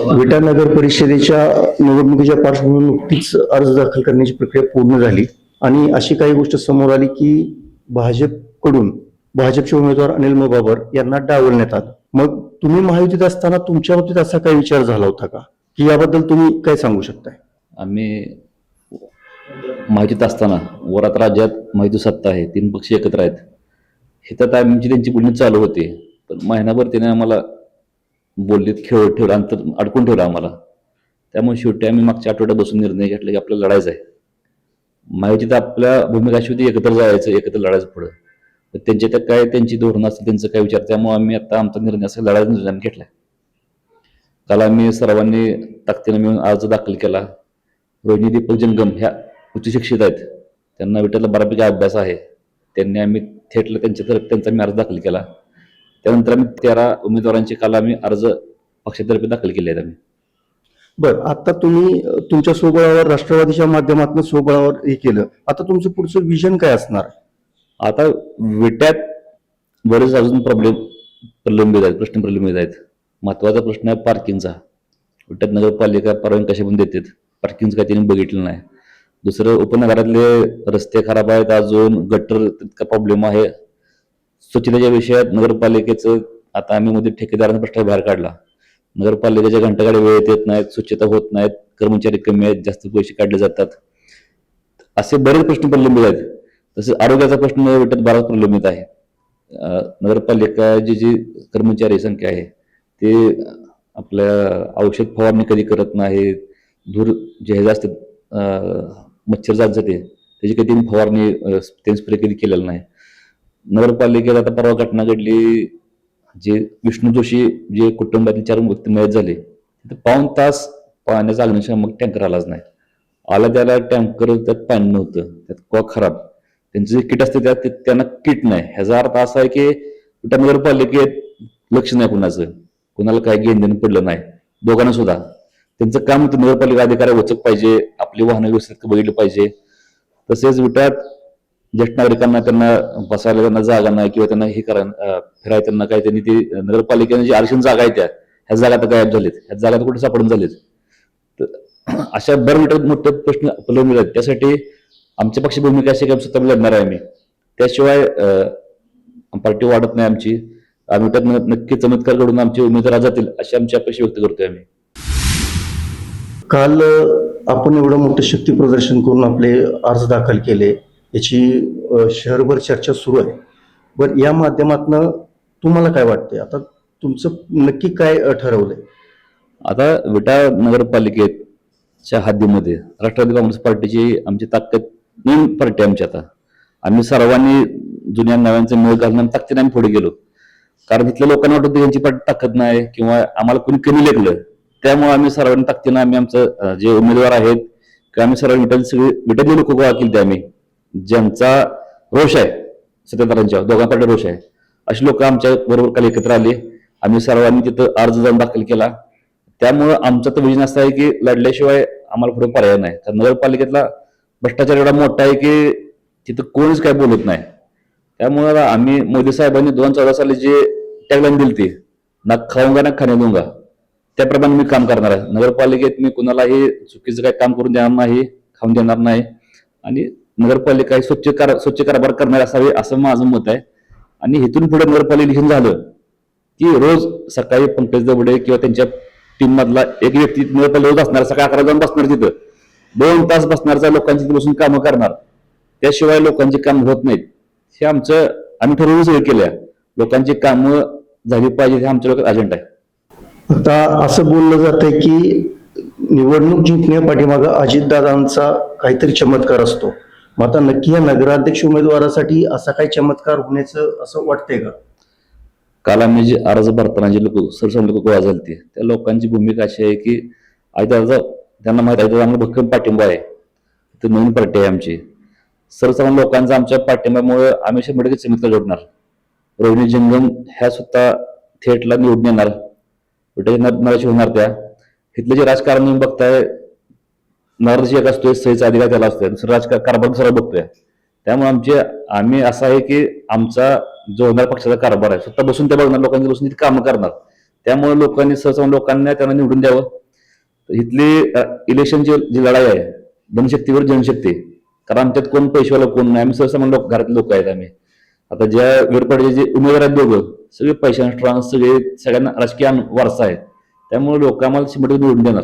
विटा नगर परिषदेच्या निवडणुकीच्या पार्श्वभूमीवर नुकतीच अर्ज दाखल करण्याची प्रक्रिया पूर्ण झाली. आणि अशी काही गोष्ट समोर आली की भाजपकडून भाजपचे उमेदवार अनिल मोबाबर यांना डावलण्यात आलं. मग तुम्ही महायुतीत असताना तुमच्या बाबतीत असा काही विचार झाला होता का? की याबद्दल तुम्ही काय सांगू शकताय? आम्ही माहितीत असताना वरात राज्यात माहिती सत्ता आहे तीन पक्ष एकत्र आहेत. हे तर आमची त्यांची बोलणी चालू होती. पण महिनाभर त्याने आम्हाला बोललीत खेळ ठेवला अंतर अडकून ठेवला आम्हाला. त्यामुळे शेवटी आम्ही मागच्या आठवड्यात बसून निर्णय घेतला की आपल्याला लढायचं आहे. माहिती तर आपल्या भूमिका अशी होती एकत्र जायचं एकत्र लढायचं पुढं. तर त्यांचे तर काय त्यांची धोरणं असतील त्यांचं काय विचार त्यामुळे आम्ही आता आमचा निर्णय असं लढायचा निर्णय घेतला. काल आम्ही सर्वांनी ताकदीनं मिळून अर्ज दाखल केला. रोहिणी दीपक जंगम ह्या उच्च शिक्षित आहेत. त्यांना विठ्ठलला बऱ्यापैकी अभ्यास आहे. त्यांनी आम्ही थेटला त्यांच्या तर त्यांचा मी अर्ज दाखल केला. त्यानंतर आम्ही तेरा उमेदवारांचे काल आम्ही अर्ज पक्षातर्फे दाखल केले आहेत आम्ही. बर आता तुम्ही तुमच्या स्वबळावर राष्ट्रवादीच्या माध्यमातून स्वबळावर हे केलं. आता तुमचं पुढचं विजन काय असणार? आता विट्यात बरेच अजून प्रॉब्लेम प्रलंबित आहेत प्रश्न प्रलंबित आहेत. महत्त्वाचा प्रश्न आहे पार्किंगचा विट्यात नगरपालिका परवानगी कशा पण देतात. पार्किंगचं काही त्यांनी बघितलं नाही. दुसरं उपनगरातले रस्ते खराब आहेत अजून गटर तितका प्रॉब्लेम आहे. स्वच्छतेच्या विषयात नगरपालिकेचं आता आम्ही मध्ये ठेकेदारांचा प्रश्न बाहेर काढला. नगरपालिकेच्या घंटागाड्या वेळेत येत नाहीत स्वच्छता होत नाहीत कर्मचारी कमी आहेत जास्त पैसे काढले जातात. असे बरेच प्रश्न प्रलंबित आहेत. तसेच आरोग्याचा प्रश्न विटत बराच प्रलंबित आहे. नगरपालिका जी जी कर्मचारी संख्या आहे ते आपल्या औषध फवारणी कधी करत नाहीत धूर जे हे असतात मच्छर जात जाते त्याची कधी फवारणी त्यांनी स्प्रे कधी केलेलं नाही. नगरपालिकेत आता परवा घटना घडली. जे विष्णू जोशी जे कुटुंबातील चार व्यक्ती मयत झाले तिथे पाऊन तास पाण्याचा अग्निशामक टँकर आलाच नाही. आला त्याला टँकर त्यात पाणी नव्हतं त्यात कॉक खराब. त्यांचं जे किट असते त्यात त्यांना किट नाही. ह्याचा अर्थ असा आहे की कुठं नगरपालिकेत लक्ष नाही कुणाचं. कुणाला काही घेणं देणं पडलं नाही. दोघांना सुद्धा. त्यांचं काम होतं नगरपालिका अधिकारी वचक पाहिजे आपली वाहनं व्यवस्थित बघितली पाहिजे. तसेच विटात ज्येष्ठ नागरिकांना त्यांना बसायला त्यांना जागा नाही किंवा त्यांना हे करा अं, फिरायला त्यांना काय त्यांनी ते नगरपालिकेने जी आरक्षण जागा आहे त्या ह्या जागा तर गायब झालेत. ह्या जागा तर कुठे सापडून झालेत? तर अशा बरं मोठे मोठे प्रश्न प्रलंबित आहेत त्यासाठी आमच्या पक्ष भूमिका अशी काय स्वतः लढणार आहे आम्ही. त्याशिवाय पार्टी वाढत नाही आमची. आम्ही त्यात नक्की चमत्कार घडून आमचे उमेदवार जातील अशी आमची अपेक्षा व्यक्त करतोय आम्ही. काल आपण एवढं मोठं शक्ती प्रदर्शन करून आपले अर्ज दाखल केले. याची शहरभर चर्चा सुरू आहे. पण या माध्यमातनं तुम्हाला काय वाटतंय? आता तुमचं नक्की काय ठरवलंय? आता विटा नगरपालिकेच्या हद्दीमध्ये राष्ट्रवादी काँग्रेस पार्टीची आमची ताकद नवीन पार्टी आमची आता. आम्ही सर्वांनी जुन्या नव्यांचं मेळ घालून ताकदीने आम्ही पुढे गेलो. कारण इथल्या लोकांना वाटत यांची पार्टी ताकद नाही किंवा आम्हाला कोणी कमी लेखलं. त्यामुळे आम्ही सर्वांनी ताकदीनं आम्ही आमचं जे उमेदवार आहेत किंवा आम्ही सर्व विटाचे सगळे विटा लोक गोळा केले आम्ही. ज्यांचा रोष आहे सत्यनारायणच्या दोघांकडे रोष आहे. अशी लोक आमच्या बरोबर काल एकत्र आले. आम्ही सर्वांनी तिथं अर्ज जाऊन दाखल केला. त्यामुळं आमचं तर विजन असं आहे की लढल्याशिवाय आम्हाला पुढे पर्याय नाही. तर नगरपालिकेतला भ्रष्टाचार एवढा मोठा आहे की तिथं कोणीच काय बोलत नाही. त्यामुळं आम्ही मोदी साहेबांनी दोन चौदा साली जे टॅगलाईन दिली ती ना खाऊंगा ना खाणे दूंगा त्याप्रमाणे मी काम करणार आहे. नगरपालिकेत मी कुणालाही चुकीचं काही काम करून देणार नाही खाऊन देणार नाही. आणि नगरपालिका ही स्वच्छ कार स्वच्छ कारभार करणार असावी असं माझं मत आहे. आणि इथून पुढे नगरपालिका इलेक्शन झालं की रोज सकाळी पंकज दबडे किंवा त्यांच्या टीम मधला एक व्यक्ती नगरपालिका रोज असणार सकाळी अकरा जाऊन बसणार तिथं. दोन तास बसणारचा लोकांची बसून कामं करणार. त्याशिवाय लोकांची काम होत नाहीत. हे आमचं आम्ही ठरवून सगळं केल्या. लोकांची कामं झाली पाहिजे हे आमच्या लोकांचा अजेंडा आहे. आता असं बोललं जातंय की निवडणूक जिंकण्या पाठीमागं अजितदादांचा काहीतरी चमत्कार असतो. मग आता नक्की या नगराध्यक्ष उमेदवारासाठी असा काही चमत्कार होण्याचं असं वाटतंय का? काल आम्ही जे अर्ज भरताना जे लोक सरसम लोक गोळा झाले त्या लोकांची भूमिका अशी आहे की आयदाचा त्यांना माहिती आहे आम्हाला भक्कम पाठिंबा आहे. ते नवीन पार्टी आहे आमची. सर्वसामान्य लोकांचा आमच्या पाठिंब्यामुळे आम्ही शंभर टक्के चमत्कार जोडणार. रोहिणी जंगम ह्या सुद्धा थेटला निवडून येणार. नराशी होणार त्या. इथलं जे राजकारण बघताय नरशी एक असतोय सहीचा अधिकार त्याला असतोय. दुसरं राजकारण कारभार दुसरा बघतोय. त्यामुळे आमचे आम्ही असं आहे की आमचा जो होणार पक्षाचा कारभार आहे स्वतः बसून त्या बघणार लोकांच्या बसून तिथे कामं करणार. त्यामुळे लोकांनी सहसा लोकांना त्यांना निवडून द्यावं. तर इथली इलेक्शनची जी लढाई आहे धनशक्तीवर जनशक्ती. कारण आमच्यात कोण पैशावाला कोण नाही. आम्ही सहसा लोक घरातले लोक आहेत आम्ही. आता ज्या वेळपाडचे जे उमेदवार आहेत दोघं सगळे पैशाने ट्रान्स सगळे सगळ्यांना राजकीय वारसा आहे. त्यामुळे लोक आम्हाला शंभर निवडून देणार.